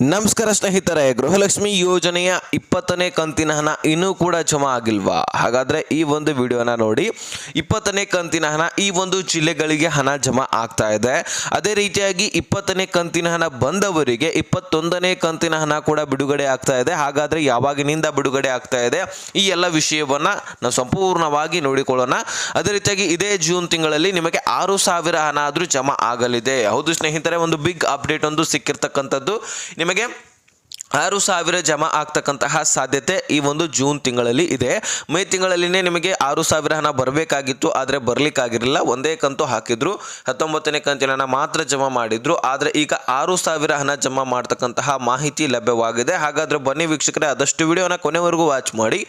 ನಮಸ್ಕಾರ ಸ್ನೇಹಿತರೆ, ಗೃಹಲಕ್ಷ್ಮಿ ಯೋಜನೆಯ ಇಪ್ಪತ್ತನೇ ಕಂತಿನ ಹಣ ಇನ್ನೂ ಕೂಡ ಜಮಾ ಆಗಿಲ್ವಾ? ಹಾಗಾದರೆ ಈ ಒಂದು ವಿಡಿಯೋನ ನೋಡಿ. ಇಪ್ಪತ್ತನೇ ಕಂತಿನ ಹಣ ಈ ಒಂದು ಜಿಲ್ಲೆಗಳಿಗೆ ಹಣ ಜಮಾ ಆಗ್ತಾ ಇದೆ. ಅದೇ ರೀತಿಯಾಗಿ ಇಪ್ಪತ್ತನೇ ಕಂತಿನ ಹಣ ಬಂದವರಿಗೆ ಇಪ್ಪತ್ತೊಂದನೇ ಕಂತಿನ ಹಣ ಕೂಡ ಬಿಡುಗಡೆ ಆಗ್ತಾ ಇದೆ. ಹಾಗಾದರೆ ಯಾವಾಗಿನಿಂದ ಬಿಡುಗಡೆ ಆಗ್ತಾ ಇದೆ? ಈ ಎಲ್ಲ ವಿಷಯವನ್ನು ನಾವು ಸಂಪೂರ್ಣವಾಗಿ ನೋಡಿಕೊಳ್ಳೋಣ. ಅದೇ ರೀತಿಯಾಗಿ ಇದೇ ಜೂನ್ ತಿಂಗಳಲ್ಲಿ ನಿಮಗೆ ಆರು ಸಾವಿರ ಹಣ ಆದರೂ ಜಮಾ ಆಗಲಿದೆ. ಹೌದು ಸ್ನೇಹಿತರೆ, ಒಂದು ಬಿಗ್ ಅಪ್ಡೇಟ್ ಒಂದು ಸಿಕ್ಕಿರ್ತಕ್ಕಂಥದ್ದು ನಿಮಗೆ ಆರು ಸಾವಿರ ಜಮಾ ಆಗ್ತಕ್ಕಂತಹ ಸಾಧ್ಯತೆ ಈ ಒಂದು ಜೂನ್ ತಿಂಗಳಲ್ಲಿ ಇದೆ. ಮೇ ತಿಂಗಳಲ್ಲಿನೇ ನಿಮಗೆ ಆರು ಸಾವಿರ ಹಣ ಬರಬೇಕಾಗಿತ್ತು, ಆದರೆ ಬರಲಿಕ್ಕಾಗಿರಲಿಲ್ಲ. ಒಂದೇ ಕಂತು ಹಾಕಿದ್ರು, ಹತ್ತೊಂಬತ್ತನೇ ಕಂತಿನ ಹಣ ಮಾತ್ರ ಜಮಾ ಮಾಡಿದ್ರು. ಆದರೆ ಈಗ ಆರು ಸಾವಿರ ಹಣ ಜಮಾ ಮಾಡ್ತಕ್ಕಂತಹ ಮಾಹಿತಿ ಲಭ್ಯವಾಗಿದೆ. ಹಾಗಾದರೆ ಬನ್ನಿ ವೀಕ್ಷಕರೇ, ಆದಷ್ಟು ವಿಡಿಯೋನ ಕೊನೆವರೆಗೂ ವಾಚ್ ಮಾಡಿ.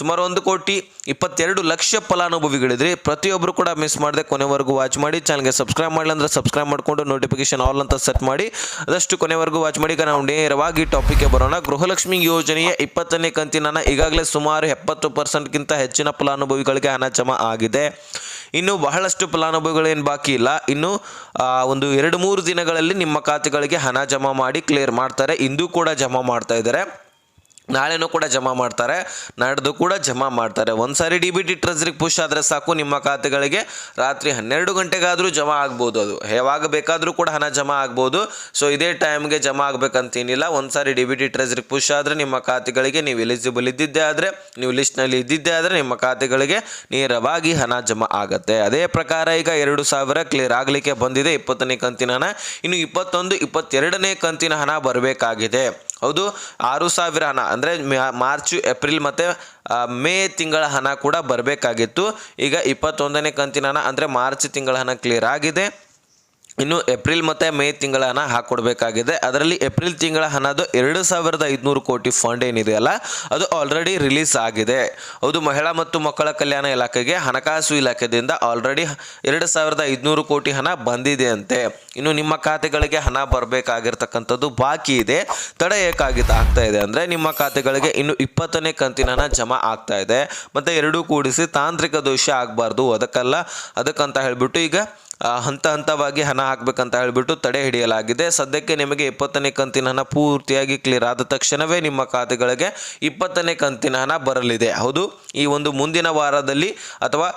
ಸುಮಾರು ಒಂದು ಕೋಟಿ ಇಪ್ಪತ್ತೆರಡು ಲಕ್ಷ ಫಲಾನುಭವಿಗಳಿದ್ರಿ. ಪ್ರತಿಯೊಬ್ಬರು ಕೂಡ ಮಿಸ್ ಮಾಡದೆ ಕೊನೆವರೆಗೂ ವಾಚ್ ಮಾಡಿ. ಚಾನಲ್ಗೆ ಸಬ್ಸ್ಕ್ರೈಬ್ ಮಾಡಲಿ ಅಂದ್ರೆ ಸಬ್ಸ್ಕ್ರೈಬ್ ಮಾಡಿಕೊಂಡು ನೋಟಿಫಿಕೇಶನ್ ಆಲ್ ಅಂತ ಸೆಟ್ ಮಾಡಿ. ಆದಷ್ಟು ಕೊನೆವರೆಗೂ ವಾಚ್ ಮಾಡಿ. ಈಗ ನಾವು ನೇರವಾಗಿ ಟಾಪಿಕ್ಗೆ ಬರೋಣ. ಗೃಹಲಕ್ಷ್ಮಿ ಯೋಜನೆಯ ಇಪ್ಪತ್ತನೇ ಕಂತಿನ ಈಗಾಗಲೇ ಸುಮಾರು ಎಪ್ಪತ್ತು ಪರ್ಸೆಂಟ್ಗಿಂತ ಹೆಚ್ಚಿನ ಫಲಾನುಭವಿಗಳಿಗೆ ಹಣ ಜಮಾ ಆಗಿದೆ. ಇನ್ನು ಬಹಳಷ್ಟು ಫಲಾನುಭವಿಗಳು ಏನು ಬಾಕಿ ಇಲ್ಲ. ಇನ್ನು ಒಂದು ಎರಡು ಮೂರು ದಿನಗಳಲ್ಲಿ ನಿಮ್ಮ ಖಾತೆಗಳಿಗೆ ಹಣ ಜಮಾ ಮಾಡಿ ಕ್ಲಿಯರ್ ಮಾಡ್ತಾರೆ. ಇಂದು ಕೂಡ ಜಮಾ ಮಾಡ್ತಾ ಇದ್ದಾರೆ. ನಾಳೆನೂ ಕೂಡ ಜಮಾ ಮಾಡ್ತಾರೆ, ನಾಡ್ದು ಕೂಡ ಜಮಾ ಮಾಡ್ತಾರೆ. ಒಂದು ಸಾರಿ ಡಿ ಬಿ ಟಿ ಟ್ರೆಜರಿಗೆ ಪುಷ್ ಆದರೆ ಸಾಕು, ನಿಮ್ಮ ಖಾತೆಗಳಿಗೆ ರಾತ್ರಿ ಹನ್ನೆರಡು ಗಂಟೆಗಾದರೂ ಜಮಾ ಆಗ್ಬೋದು ಅದು. ಯಾವಾಗ ಬೇಕಾದರೂ ಕೂಡ ಹಣ ಜಮಾ ಆಗ್ಬೋದು. ಸೊ ಇದೇ ಟೈಮ್ಗೆ ಜಮಾ ಆಗಬೇಕಂತೇನಿಲ್ಲ. ಒಂದು ಸಾರಿ ಡಿ ಬಿ ಟಿ ಟ್ರೆಜರಿಗೆ ಪುಷ್ ಆದರೆ ನಿಮ್ಮ ಖಾತೆಗಳಿಗೆ ನೀವು ಎಲಿಜಿಬಲ್ ಇದ್ದಿದ್ದೇ ಆದರೆ, ನೀವು ಲಿಸ್ಟ್ನಲ್ಲಿ ಇದ್ದಿದ್ದೇ ಆದರೆ ನಿಮ್ಮ ಖಾತೆಗಳಿಗೆ ನೇರವಾಗಿ ಹಣ ಜಮಾ ಆಗುತ್ತೆ. ಅದೇ ಪ್ರಕಾರ ಈಗ ಎರಡು ಸಾವಿರ ಕ್ಲಿಯರ್ ಆಗಲಿಕ್ಕೆ ಬಂದಿದೆ. ಇಪ್ಪತ್ತನೇ ಕಂತಿನ ಹಣ. ಇನ್ನು ಇಪ್ಪತ್ತೊಂದು, ಇಪ್ಪತ್ತೆರಡನೇ ಕಂತಿನ ಹಣ ಬರಬೇಕಾಗಿದೆ. ಹೌದು, ಆರು ಸಾವಿರ ಹಣ. ಅಂದರೆ ಮಾರ್ಚ್, ಏಪ್ರಿಲ್ ಮತ್ತು ಮೇ ತಿಂಗಳ ಹಣ ಕೂಡ ಬರಬೇಕಾಗಿತ್ತು. ಈಗ ಇಪ್ಪತ್ತೊಂದನೇ ಕಂತಿನ ಹಣ ಅಂದರೆ ಮಾರ್ಚ್ ತಿಂಗಳ ಹಣ ಕ್ಲಿಯರ್ ಆಗಿದೆ. ಇನ್ನು ಏಪ್ರಿಲ್ ಮತ್ತು ಮೇ ತಿಂಗಳ ಹಣ ಹಾಕೊಡ್ಬೇಕಾಗಿದೆ. ಅದರಲ್ಲಿ ಏಪ್ರಿಲ್ ತಿಂಗಳ ಹಣದು ಎರಡು ಸಾವಿರದ ಐದುನೂರು ಕೋಟಿ ಫಂಡ್ ಏನಿದೆಯಲ್ಲ ಅದು ಆಲ್ರೆಡಿ ರಿಲೀಸ್ ಆಗಿದೆ. ಹೌದು, ಮಹಿಳಾ ಮತ್ತು ಮಕ್ಕಳ ಕಲ್ಯಾಣ ಇಲಾಖೆಗೆ ಹಣಕಾಸು ಇಲಾಖೆಯಿಂದ ಆಲ್ರೆಡಿ ಎರಡು ಸಾವಿರದ ಐದುನೂರು ಕೋಟಿ ಹಣ ಬಂದಿದೆ ಅಂತೆ ಇನ್ನು ನಿಮ್ಮ ಖಾತೆಗಳಿಗೆ ಹಣ ಬರಬೇಕಾಗಿರ್ತಕ್ಕಂಥದ್ದು ಬಾಕಿ ಇದೆ. ತಡ ಏಕಾಗಿತ್ತು ಆಗ್ತಾ ಇದೆ ಅಂದರೆ ನಿಮ್ಮ ಖಾತೆಗಳಿಗೆ ಇನ್ನು ಇಪ್ಪತ್ತನೇ ಕಂತಿನ ಹಣ ಜಮಾ ಆಗ್ತಾ ಇದೆ. ಮತ್ತು ಎರಡೂ ಕೂಡಿಸಿ ತಾಂತ್ರಿಕ ದೋಷ ಆಗಬಾರ್ದು. ಅದಕ್ಕಲ್ಲ, ಅದಕ್ಕಂತ ಹೇಳಿಬಿಟ್ಟು ಈಗ ಹಂತ ಹಂತವಾಗಿ ಹಣ ಹಾಕಬೇಕಂತ ಹೇಳಿಬಿಟ್ಟು ತಡೆ ಹಿಡಿಯಲಾಗಿದೆ. ಸದ್ಯಕ್ಕೆ ನಿಮಗೆ ಇಪ್ಪತ್ತನೇ ಕಂತಿನ ಹಣ ಪೂರ್ತಿಯಾಗಿ ಕ್ಲಿಯರ್ ಆದ ತಕ್ಷಣವೇ ನಿಮ್ಮ ಖಾತೆಗಳಿಗೆ ಇಪ್ಪತ್ತನೇ ಕಂತಿನ ಹಣ ಬರಲಿದೆ. ಹೌದು, ಈ ಒಂದು ಮುಂದಿನ ವಾರದಲ್ಲಿ ಅಥವಾ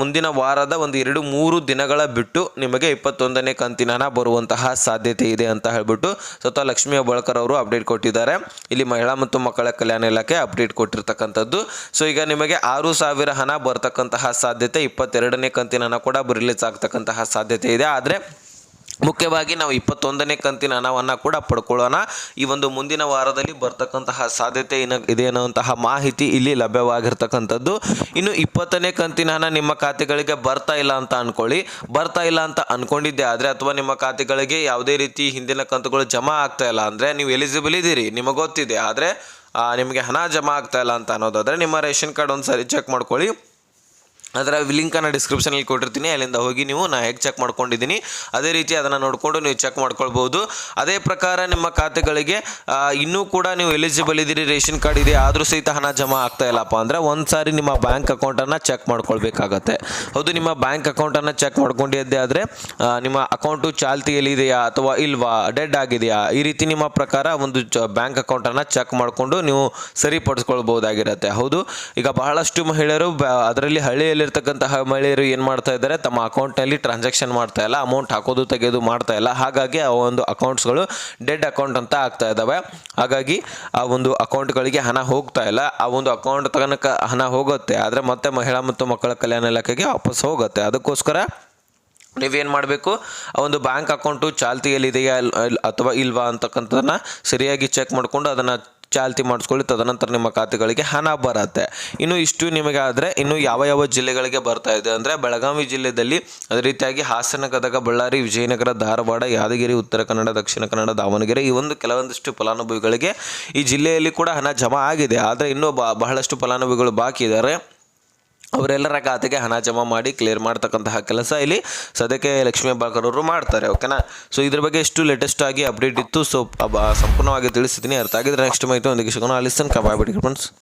ಮುಂದಿನ ವಾರದ ಒಂದು ಎರಡು ಮೂರು ದಿನಗಳ ಬಿಟ್ಟು ನಿಮಗೆ ಇಪ್ಪತ್ತೊಂದನೇ ಕಂತಿನ ಹಣ ಬರುವಂತಹ ಸಾಧ್ಯತೆ ಇದೆ ಅಂತ ಹೇಳಿಬಿಟ್ಟು ಸ್ವತಃ ಲಕ್ಷ್ಮೀ ಹೆಬ್ಬಾಳ್ಕರ್ ಅವರು ಅಪ್ಡೇಟ್ ಕೊಟ್ಟಿದ್ದಾರೆ. ಇಲ್ಲಿ ಮಹಿಳಾ ಮತ್ತು ಮಕ್ಕಳ ಕಲ್ಯಾಣ ಇಲಾಖೆ ಅಪ್ಡೇಟ್ ಕೊಟ್ಟಿರ್ತಕ್ಕಂಥದ್ದು. ಸೊ ಈಗ ನಿಮಗೆ ಆರು ಸಾವಿರ ಹಣ ಬರ್ತಕ್ಕಂತಹ ಸಾಧ್ಯತೆ, ಇಪ್ಪತ್ತೆರಡನೇ ಕಂತಿನ ಹಣ ಕೂಡ ರಿಲೀಸ್ ಆಗ್ತಕ್ಕಂತಹ ಸಾಧ್ಯತೆ ಇದೆ. ಆದರೆ ಮುಖ್ಯವಾಗಿ ನಾವು ಇಪ್ಪತ್ತೊಂದನೇ ಕಂತಿನ ಹಣವನ್ನು ಕೂಡ ಪಡ್ಕೊಳ್ಳೋಣ. ಈ ಒಂದು ಮುಂದಿನ ವಾರದಲ್ಲಿ ಬರ್ತಕ್ಕಂತಹ ಸಾಧ್ಯತೆ ಇದೆ ಅನ್ನುವಂತಹ ಮಾಹಿತಿ ಇಲ್ಲಿ ಲಭ್ಯವಾಗಿರ್ತಕ್ಕಂಥದ್ದು. ಇನ್ನು ಇಪ್ಪತ್ತನೇ ಕಂತಿನ ಹಣ ನಿಮ್ಮ ಖಾತೆಗಳಿಗೆ ಬರ್ತಾ ಇಲ್ಲ ಅಂತ ಅಂದ್ಕೊಳ್ಳಿ ಬರ್ತಾ ಇಲ್ಲ ಅಂತ ಅಂದ್ಕೊಂಡಿದ್ದೆ ಆದರೆ ಅಥವಾ ನಿಮ್ಮ ಖಾತೆಗಳಿಗೆ ಯಾವುದೇ ರೀತಿ ಹಿಂದಿನ ಕಂತುಗಳು ಜಮಾ ಆಗ್ತಾ ಇಲ್ಲ ಅಂದರೆ ನೀವು ಎಲಿಜಿಬಲ್ ಇದ್ದೀರಿ, ನಿಮಗೆ ಗೊತ್ತಿದೆ. ಆದರೆ ನಿಮಗೆ ಹಣ ಜಮಾ ಆಗ್ತಾ ಇಲ್ಲ ಅಂತ ಅನ್ನೋದಾದರೆ ನಿಮ್ಮ ರೇಷನ್ ಕಾರ್ಡ್ ಒಂದು ಸರಿ ಚೆಕ್ ಮಾಡ್ಕೊಳ್ಳಿ. ಅದರ ಲಿಂಕನ್ನು ಡಿಸ್ಕ್ರಿಪ್ಷನಲ್ಲಿ ಕೊಟ್ಟಿರ್ತೀನಿ. ಅಲ್ಲಿಂದ ಹೋಗಿ ನೀವು ನಾ ಹೇಗೆ ಚೆಕ್ ಮಾಡ್ಕೊಂಡಿದ್ದೀನಿ, ಅದೇ ರೀತಿ ಅದನ್ನು ನೋಡಿಕೊಂಡು ನೀವು ಚೆಕ್ ಮಾಡ್ಕೊಳ್ಬೋದು ಅದೇ ಪ್ರಕಾರ ನಿಮ್ಮ ಖಾತೆಗಳಿಗೆ ಇನ್ನೂ ಕೂಡ ನೀವು ಎಲಿಜಿಬಲ್ ಇದ್ದೀರಿ, ರೇಷನ್ ಕಾರ್ಡ್ ಇದೆ, ಆದರೂ ಸಹಿತ ಹಣ ಜಮಾ ಆಗ್ತಾ ಇಲ್ಲಪ್ಪ ಅಂದರೆ ಒಂದು ಸಾರಿ ನಿಮ್ಮ ಬ್ಯಾಂಕ್ ಅಕೌಂಟನ್ನು ಚೆಕ್ ಮಾಡ್ಕೊಳ್ಬೇಕಾಗತ್ತೆ. ಹೌದು, ನಿಮ್ಮ ಬ್ಯಾಂಕ್ ಅಕೌಂಟನ್ನು ಚೆಕ್ ಮಾಡ್ಕೊಂಡಿದ್ದೆ ಆದರೆ ನಿಮ್ಮ ಅಕೌಂಟು ಚಾಲ್ತಿಯಲ್ಲಿ ಇದೆಯಾ ಅಥವಾ ಇಲ್ವಾ ಡೆಡ್ ಆಗಿದೆಯಾ, ಈ ರೀತಿ ನಿಮ್ಮ ಪ್ರಕಾರ ಒಂದು ಬ್ಯಾಂಕ್ ಅಕೌಂಟನ್ನು ಚೆಕ್ ಮಾಡಿಕೊಂಡು ನೀವು ಸರಿಪಡಿಸ್ಕೊಳ್ಬೋದಾಗಿರುತ್ತೆ ಹೌದು, ಈಗ ಬಹಳಷ್ಟು ಮಹಿಳೆಯರು ಅದರಲ್ಲಿ ಅದರಲ್ಲಿ ಹಳ್ಳಿಯಲ್ಲಿರ್ತಕ್ಕಂತಹ ಮಹಿಳೆಯರು ಏನು ಮಾಡ್ತಾ ಇದ್ದಾರೆ? ತಮ್ಮ ಅಕೌಂಟ್ನಲ್ಲಿ ಟ್ರಾನ್ಸಾಕ್ಷನ್ ಮಾಡ್ತಾ ಇಲ್ಲ ಅಮೌಂಟ್ ಹಾಕೋದು ತೆಗೆಯೋದು ಮಾಡ್ತಾ ಇಲ್ಲ. ಹಾಗಾಗಿ ಆ ಒಂದು ಅಕೌಂಟ್ಸ್ಗಳು ಡೆಡ್ ಅಕೌಂಟ್ ಅಂತ ಆಗ್ತಾ ಇದ್ದಾವೆ ಹಾಗಾಗಿ ಆ ಒಂದು ಅಕೌಂಟ್ಗಳಿಗೆ ಹಣ ಹೋಗ್ತಾ ಇಲ್ಲ. ಆ ಒಂದು ಅಕೌಂಟ್ ತನಕ ಹಣ ಹೋಗುತ್ತೆ. ಆದರೆ ಮತ್ತೆ ಮಹಿಳಾ ಮತ್ತು ಮಕ್ಕಳ ಕಲ್ಯಾಣ ಇಲಾಖೆಗೆ ವಾಪಸ್ ಹೋಗುತ್ತೆ. ಅದಕ್ಕೋಸ್ಕರ ನೀವೇನು ಮಾಡಬೇಕು? ಆ ಒಂದು ಬ್ಯಾಂಕ್ ಅಕೌಂಟು ಚಾಲ್ತಿಯಲ್ಲಿದೆಯಾ ಅಥವಾ ಇಲ್ವಾ ಅಂತಕ್ಕಂಥದ್ದನ್ನು ಸರಿಯಾಗಿ ಚೆಕ್ ಮಾಡಿಕೊಂಡು ಅದನ್ನು ಚಾಲ್ತಿ ಮಾಡಿಸ್ಕೊಳ್ಳಿ, ತದನಂತರ ನಿಮ್ಮ ಖಾತೆಗಳಿಗೆ ಹಣ ಬರುತ್ತೆ. ಇನ್ನು ಇಷ್ಟು ನಿಮಗೆ ಆದರೆ ಇನ್ನು ಯಾವ ಯಾವ ಜಿಲ್ಲೆಗಳಿಗೆ ಬರ್ತಾ ಇದೆ ಅಂದರೆ, ಬೆಳಗಾವಿ ಜಿಲ್ಲೆಯಲ್ಲಿ ಅದೇ ರೀತಿಯಾಗಿ ಹಾಸನ, ಗದಗ, ಬಳ್ಳಾರಿ, ವಿಜಯನಗರ, ಧಾರವಾಡ, ಯಾದಗಿರಿ, ಉತ್ತರ ಕನ್ನಡ, ದಕ್ಷಿಣ ಕನ್ನಡ, ದಾವಣಗೆರೆ ಈ ಒಂದು ಕೆಲವೊಂದಿಷ್ಟು ಫಲಾನುಭವಿಗಳಿಗೆ ಈ ಜಿಲ್ಲೆಯಲ್ಲಿ ಕೂಡ ಹಣ ಜಮಾ ಆಗಿದೆ. ಆದರೆ ಇನ್ನೂ ಬಹಳಷ್ಟು ಫಲಾನುಭವಿಗಳು ಬಾಕಿ ಇದ್ದಾರೆ ಅವರೆಲ್ಲರ ಖಾತೆಗೆ ಹಣ ಜಮಾ ಮಾಡಿ ಕ್ಲಿಯರ್ ಮಾಡ್ತಕ್ಕಂತಹ ಕೆಲಸ ಇಲ್ಲಿ ಸದ್ಯಕ್ಕೆ ಲಕ್ಷ್ಮೀ ಅವರು ಮಾಡ್ತಾರೆ ಓಕೆನಾ ಸೊ ಇದ್ರ ಬಗ್ಗೆ ಎಷ್ಟು ಲೇಟೆಸ್ಟ್ ಆಗಿ ಅಪ್ಡೇಟ್ ಇತ್ತು. ಸೊ ಸಂಪೂರ್ಣವಾಗಿ ತಿಳಿಸಿದ್ದೀನಿ ಅರ್ಥ ಆಗಿದ್ರೆ ನೆಕ್ಸ್ಟ್ ಮಾಹಿತಿ ಒಂದಿಗೆ ಸಿಗೋಣ. Alison ಕಬಾಬಿಡಿ friends